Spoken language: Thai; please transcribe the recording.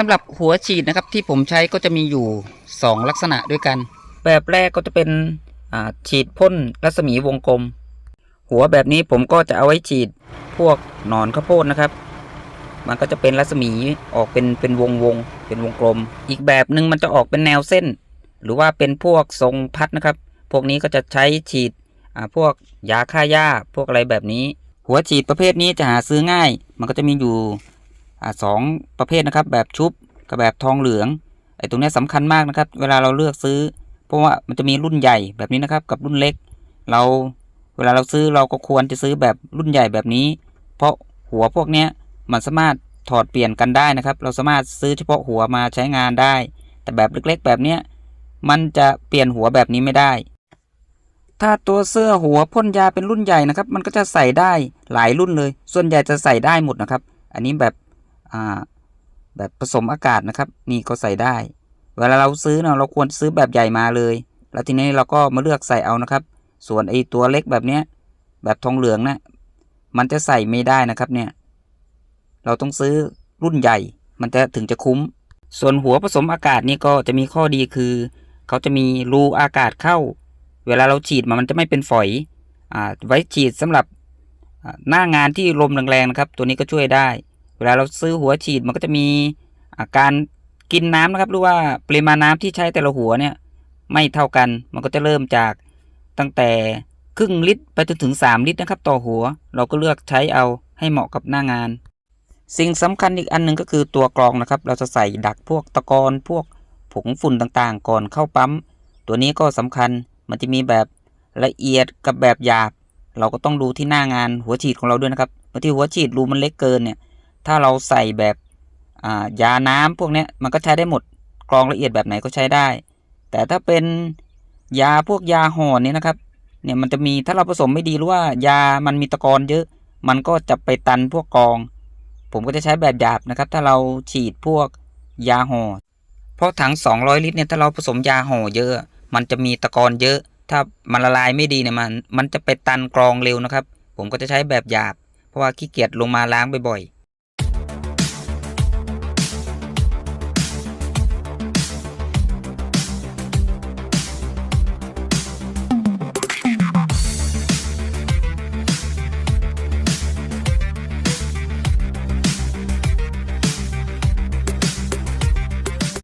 สำหรับหัวฉีดนะครับที่ผมใช้ก็จะมีอยู่ 2 ลักษณะด้วยกัน แบบแรกก็จะเป็นฉีดพ่นรัศมีวงกลม หัวแบบนี้ผมก็จะเอาไว้ฉีดพวกหนอนข้าวโพดนะครับ มันก็จะเป็นรัศมีออกเป็นเป็นวงวงเป็นวงกลม อีกแบบหนึ่งมันจะออกเป็นแนวเส้น หรือว่าเป็นพวกทรงพัดนะครับ พวกนี้ก็จะใช้ฉีดพวกยาฆ่าหญ้าพวกอะไรแบบนี้ หัวฉีดประเภทนี้จะหาซื้อง่าย มันก็จะมีอยู่ สองประเภทนะครับ แบบชุบกับแบบทองเหลืองไอ้ตรงนี้ยสำคัญมากนะครับ เวลาเราเลือกซื้อ เพราะว่ามันจะมีรุ่นใหญ่แบบนี้นะครับ กับรุ่นเล็ก เราเวลาเราซื้อเราก็ควรจะซื้อแบบรุ่นใหญ่แบบนี้ เพราะหัวพวกเนี้ยมันสามารถถอดเปลี่ยนกันได้นะครับ เราสามารถซื้อเฉพาะหัวมาใช้งานได้ แต่แบบเล็กๆ แบบเนี้ยมันจะเปลี่ยนหัวแบบนี้ไม่ได้ ถ้าตัวเสื้อหัวพ่นยาเป็นรุ่นใหญ่นะครับ มันก็จะใส่ได้หลายรุ่นเลย ส่วนใหญ่จะใส่ได้หมดนะครับ อันนี้แบบ แบบผสมอากาศนะครับ นี่ก็ใส่ได้ เวลาเราซื้อเนาะเราควรซื้อแบบใหญ่มาเลย แล้วทีนี้เราก็มาเลือกใส่เอานะครับ ส่วนไอ้ตัวเล็กแบบเนี้ยแบบทองเหลืองนะมันจะใส่ไม่ได้นะครับเนี่ย เราต้องซื้อรุ่นใหญ่ มันจะถึงจะคุ้ม ส่วนหัวผสมอากาศนี่ก็จะมีข้อดีคือ เขาจะมีรูอากาศเข้า เวลาเราฉีดมันมันจะไม่เป็นฝอยอ่าไว้ฉีดสำหรับหน้างานที่ลมแรงๆนะครับ ตัวนี้ก็ช่วยได้ เวลาเราซื้อหัวฉีดมันก็จะมีอาการกินน้ำนะครับหรือว่าปริมาณน้ำที่ใช้แต่ละหัวเนี่ยไม่เท่ากันมันก็จะเริ่มจากตั้งแต่ครึ่งลิตรไปจนถึง 3 ลิตรนะครับ ต่อหัว เราก็เลือกใช้เอาให้เหมาะกับหน้างาน สิ่งสำคัญอีกอันหนึ่งก็คือตัวกรองนะครับ เราจะใส่ดักพวกตะกอนพวกผงฝุ่นต่างๆ ก่อนเข้าปั๊ม ตัวนี้ก็สำคัญมันจะมีแบบละเอียดกับแบบหยาบ เราก็ต้องดูที่หน้างานหัวฉีดของเราด้วยนะครับบางทีหัวฉีดรูมันเล็กเกินเนี่ย ถ้าเราใส่แบบยาน้ำพวกนี้มันก็ใช้ได้หมดกรองละเอียดแบบไหนก็ใช้ได้ แต่ถ้าเป็นยาพวกยาห่อเนี่ยนะครับเนี่ยมันจะมีถ้าเราผสมไม่ดีหรือว่ายามันมีตะกอนเยอะ มันก็จะไปตันพวกกรอง ผมก็จะใช้แบบหยาบนะครับ ถ้าเราฉีดพวกยาห่อเพราะถัง 200 ลิตรเนี่ยถ้าเราผสมยาห่อเยอะ มันจะมีตะกอนเยอะ ถ้ามันละลายไม่ดีเนี่ยมันมันจะไปตันกรองเร็วนะครับ ผมก็จะใช้แบบหยาบ เพราะว่าขี้เกียจลงมาล้างบ่อยๆ